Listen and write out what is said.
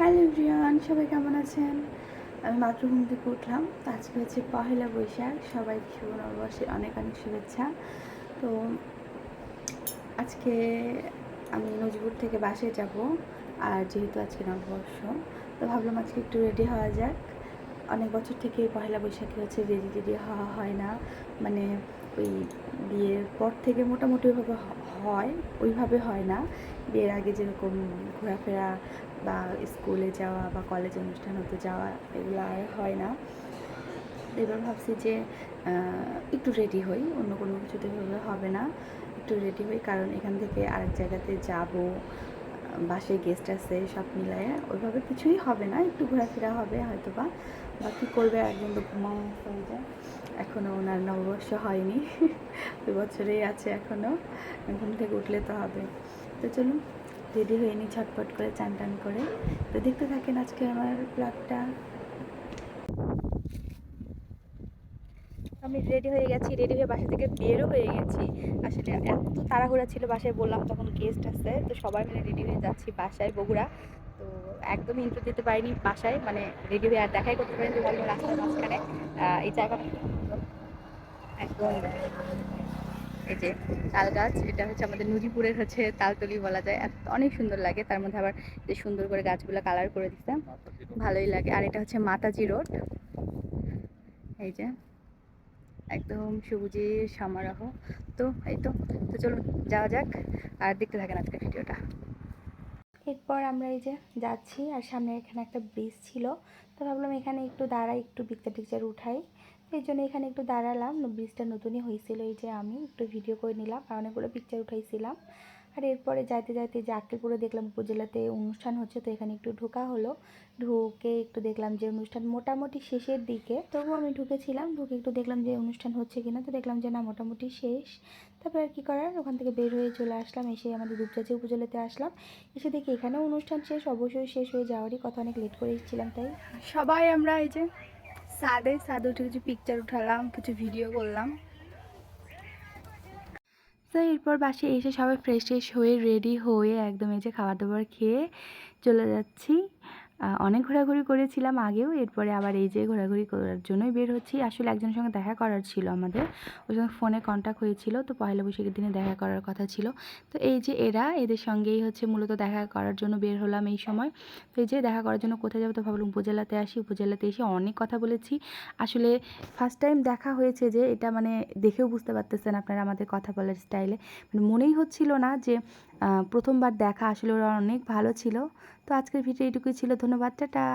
Hello everyone, সবাই কেমন আছেন? আমি মাত্র ঘুম থেকে উঠলাম। আজকে হচ্ছে পহেলা বৈশাখ। সবাই শুভ নববর্ষের অনেক অনেক শুভেচ্ছা। তো আজকে আমি নজিপুর থেকে বাসে যাব, আর যেহেতু আজকে নববর্ষ, তো ভাবলাম আজকে একটু রেডি হওয়া যাক। অনেক বছর থেকে পহেলা বৈশাখে হচ্ছে রেডি টেডি হওয়া হয় না। মানে ওই বিয়ের পর থেকে মোটামুটি ওইভাবে হ- হয়, ওইভাবে হয় না। বিয়ের আগে যেরকম ঘোরাফেরা বা স্কুলে যাওয়া বা কলেজ অনুষ্ঠান হতে যাওয়া, এগুলো আর হয় না। এবার ভাবছি যে একটু রেডি হই, অন্য কোনো কিছুতে হবে না। একটু রেডি হই, কারণ এখান থেকে আরেক জায়গাতে যাব। বাসে গেস্ট আছে, সব মিলায়। ওইভাবে কিছুই হবে না, একটু ঘোরাফেরা হবে হয়তো বা বা কী করবে একজন তো ঘুমাও হয়ে যায় এখনও ওনার নববর্ষ হয়নি দু বছরেই আছে এখনও ঘুম থেকে উঠলে তো হবে। তো চলুন, রেডি হয়ে নি ছটপট করে চান টান করে। তো দেখতে থাকেন আজকে আমার ব্লগটা আমি রেডি হয়ে গেছি রেডি হয়ে বাসা থেকে বেরও হয়ে গেছি। আসলে এত তাড়াহুড়া ছিল, বাসায় বললাম তখন গেস্ট আছে, তো সবাই মিলে রেডি হয়ে যাচ্ছি বাসায় বগুড়া। তো একদম ইন্ট্রো দিতে পারিনি বাসায় মানে রেডি হয়ে আর দেখাই করতে পারিনি ভালো রাস্তার মাঝখানে। এই জায়গাটা একদম এই যে তাল গাছ, এটা হচ্ছে আমাদের নদীপুরের হচ্ছে তালতলি বলা যায়। অনেক সুন্দর লাগে, তার মধ্যে আবার যে সুন্দর করে গাছগুলো কালার করে দিচ্ছে ভালোই লাগে। আর এটা হচ্ছে মাতাজি রোড এই যে একদম সবুজের সমারোহ। তো এই তো তো চলুন যাওয়া যাক আর দেখতে থাকেন আজকের ভিডিওটা। এরপর আমরা এই যে যাচ্ছি আর সামনে এখানে একটা ব্রিজ ছিল। তো ভাবলাম এখানে একটু দাঁড়াই, একটু পিকচার টিকচার উঠাই। এই জন্য এখানে একটু দাঁড়ালাম। ব্রিজটা নতুনই হয়েছিল, এই যে আমি একটু ভিডিও করে নিলাম আর অনেকগুলো পিকচার উঠাইছিলাম। আর এরপরে যাইতে যাইতে যে আক্কেলপুরে দেখলাম উপজেলাতে অনুষ্ঠান হচ্ছে, তো এখানে একটু ঢোকা হলো। ঢুকে একটু দেখলাম যে অনুষ্ঠান মোটামুটি শেষের দিকে। তবুও আমি ঢুকেছিলাম, ঢুকে একটু দেখলাম যে অনুষ্ঠান হচ্ছে কিনা, তো দেখলাম যে না, মোটামুটি শেষ। তারপরে আর কী করার? ওখান থেকে বের হয়ে চলে আসলাম, এসে আমাদের দুপচাচি উপজেলাতে আসলাম। এসে দেখি এখানেও অনুষ্ঠান শেষ, অবশ্যই শেষ হয়ে যাওয়ারই কথা, অনেক লেট করে এসেছিলাম, তাই। সবাই আমরা এই যে সাদে সাদে উঠে কিছু পিকচার উঠালাম, কিছু ভিডিও করলাম। তো এরপর বাসে এসে সবাই ফ্রেশ ট্রেশ হয়ে রেডি হয়ে একদম এই যে খাবার দাবার খেয়ে চলে যাচ্ছি। অনেক ঘোরাঘুরি করেছিলাম আগেও, এরপরে আবার এই যে ঘোরাঘুরি করার জন্যই বের হচ্ছি। আসলে একজনের সঙ্গে দেখা করার ছিল আমাদের। ওর সঙ্গে ফোনে কন্ট্যাক্ট হয়েছিল, তো পয়লা বৈশাখের দিনে দেখা করার কথা ছিল। তো এই যে এরা, এদের সঙ্গেই হচ্ছে মূলত দেখা করার জন্য বের হলাম এই সময়। তো এই যে দেখা করার জন্য কোথায় যাব তো ভাবলাম উপজেলাতে আসি। উপজেলাতে এসে অনেক কথা বলেছি। আসলে ফার্স্ট টাইম দেখা হয়েছে যে এটা মানে দেখেও বুঝতে পারতেছেন আপনারা আমাদের কথা বলার স্টাইলে মানে মনেই হচ্ছিল না যে প্রথমবার দেখা, আসলে ওরা অনেক ভালো ছিল। তো আজকের ভিডিও এইটুকুই ছিল। ধন্যবাদ টাটা।